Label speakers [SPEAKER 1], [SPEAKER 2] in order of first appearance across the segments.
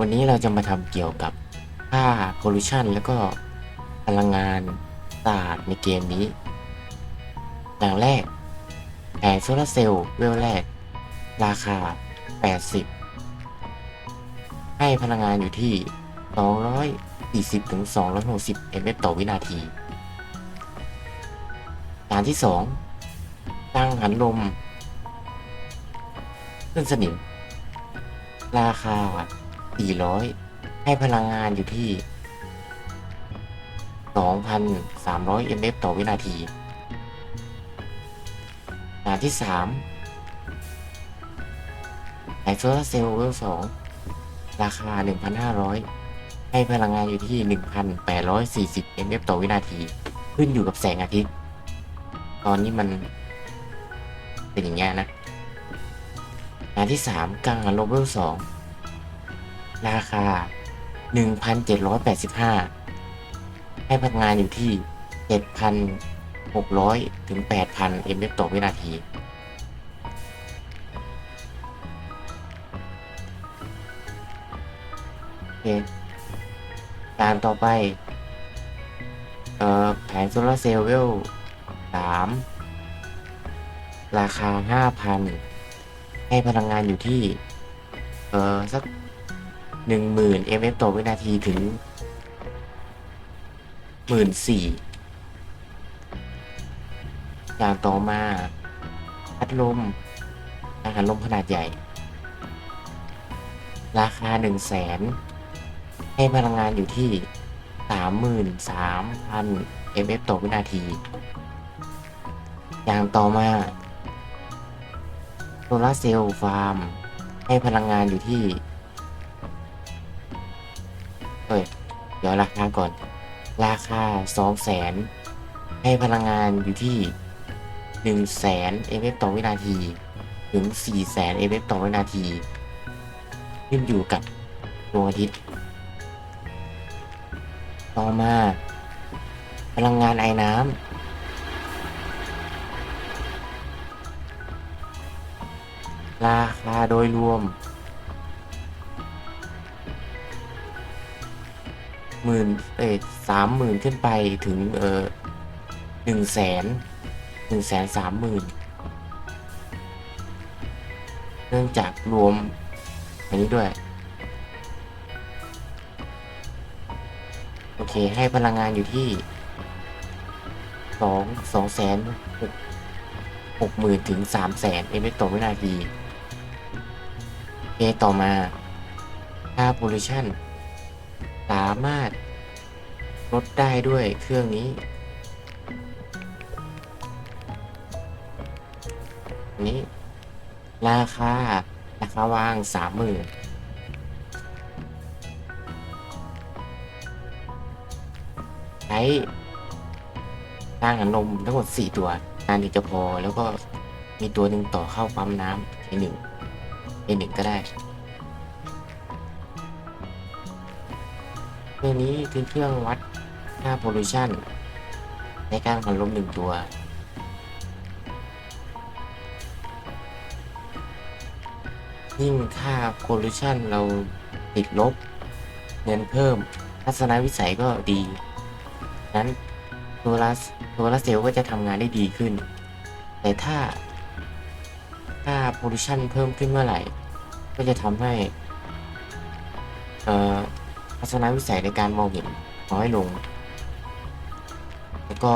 [SPEAKER 1] วันนี้เราจะมาทำเกี่ยวกับค่า pollution แล้วก็พลังงานสะอาดในเกมนี้ อย่างแรกแผงโซลาร์เซลล์เวลแรก ราคา 80 ให้พลังงานอยู่ที่ 240ถึง260 mF ต่อวินาทีอย่างที่ 2 ตั้งหันลม ขึ้นสนิม ราคา 400ให้พลังงานอยู่ที่2,300 mF ต่อวินาทีงานที่3แผงโซลาเซลล์เวล2ราคา 1,500 ให้พลังงานอยู่ที่ 1,840 mF ต่อวินาที ขึ้นอยู่กับแสงอาทิตย์ ตอนนี้มันเป็นอย่างเงี้ยนะงานที่ 3 กังหันลมเวล2 ราคา 1,785 ให้พลังงานอยู่ที่ 7,600 ถึง 8,000 mF ต่อวินาที โอเคการต่อไป เอ่อ แผงโซลาเซลล์เวล3ราคา 5,000 ให้พลังงานอยู่ที่ เออสัก 10,000 mF ต่อวินาทีถึง14,000อย่างต่อมาพัดลมอาหารลมขนาดใหญ่ ราคา100,000ให้พลังงานอยู่ที่33,000 mF ต่อวินาที อย่างต่อมาโซลาเซลล์ฟาร์ม ให้พลังงานอยู่ที่ ดี๋ยวราคาก่อน ราคา200,000ให้พลังงานอยู่ที่100,000 mF ต่อวินาที ถึง400,000 mF ต่อวินาที ขึ้นอยู่กับดวงอาทิตย์ ต่อมา พลังงานไอ้น้ำราคาโดยรวม หมื่นเอ้สามหมื่นขึ้นไปถึงเออหนึ่งแสนหนึ่งแสนสามหมื่นเนื่องจากรวมอันนี้ด้วย โอเคให้พลังงานอยู่ที่สองสองแสนหกหกหมื่นถึงสามแสนเอเมต่อวินาทีโอเคต่อมาค่า pollution สามารถลดได้ด้วยเครื่องนี้ นี้ ราคา ราคาวางสามหมื่นใช้ตั้งอันลมทั้งหมด4ตัวงานถึงจะพอแล้วก็มีตัวหนึ่งต่อเข้าปั๊มน้ำ A1 A1 ก็ได้ รื่องนี้คือเครื่องวัดค่า pollution ในการหันลมหนึ่งตัว ยิ่งค่า pollution เราติดลบ เงินเพิ่ม ทัศนวิสัยก็ดี นั้นโซลาร์โซลาร์เซลล์ก็จะทำงานได้ดีขึ้น แต่ถ้าค่า pollution เพิ่มขึ้นเมื่อไหร่ ก็จะทำให้ เอ่อ ทัศนวิสัยในการมองเห็นน้อยลง แล้วก็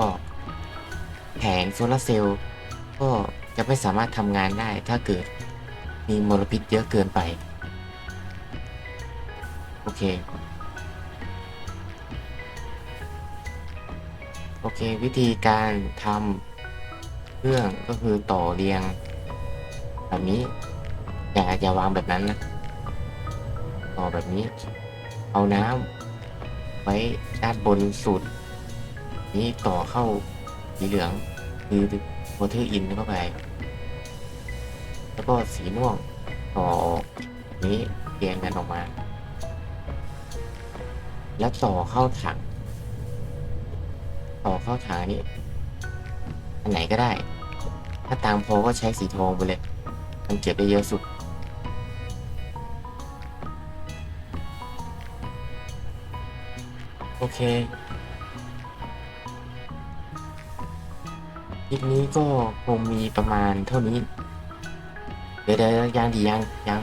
[SPEAKER 1] แผงโซลาร์เซลล์ก็จะไม่สามารถทำงานได้ถ้าเกิดมีมลพิษเยอะเกินไป โอเค โอเค วิธีการทำเครื่องก็คือต่อเรียง แบบนี้ อย่าอย่าวางแบบนั้นนะ ต่อแบบนี้ เอาน้ำไว้ด้านบนสุด นี้ต่อเข้าสีเหลือง คือ water in เข้าไป แล้วก็สีม่วงต่อออกนี้เรียงกันออกมา แล้วต่อเข้าถัง ต่อเข้าถังนี้ อันไหนก็ได้ ถ้าตังค์พอก็ใช้สีทองไปเลย มันเก็บได้เยอะสุด โอเคคลิปนี้ก็คงมีประมาณเท่านี้ เดี๋ยวเดี๋ยวยังดียังยัง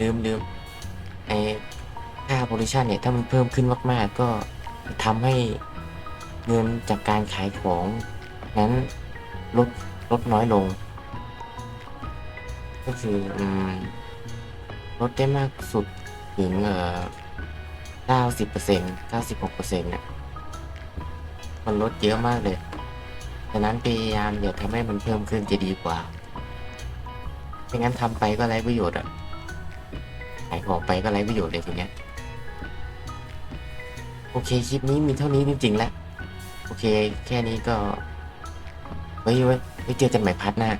[SPEAKER 1] ลืมลืมไอค่าโพลิชันเนี่ยถ้ามันเพิ่มขึ้นมาก ๆ ก็ทำให้เงินจากการขายของนั้นลดลดน้อยลง ก็คือลดได้มากสุดถึงเอ่อ เก้าสิบเปอร์เซ็นต์เก้าสิบหกเปอร์เซ็นต์เนี่ยมันลดเยอะมากเลยฉะนั้นพยายามอย่าทำให้มันเพิ่มขึ้นจะดีกว่าไม่งั้นทำไปก็ไร้ประโยชน์อะขายของไปก็ไร้ประโยชน์เลยทีเนี้ย โอเคคลิปนี้มีเท่านี้จริงๆแล้ว โอเค แค่นี้ก็ ไว้ไว้ไว้เจอกันใหม่พาร์ทหน้า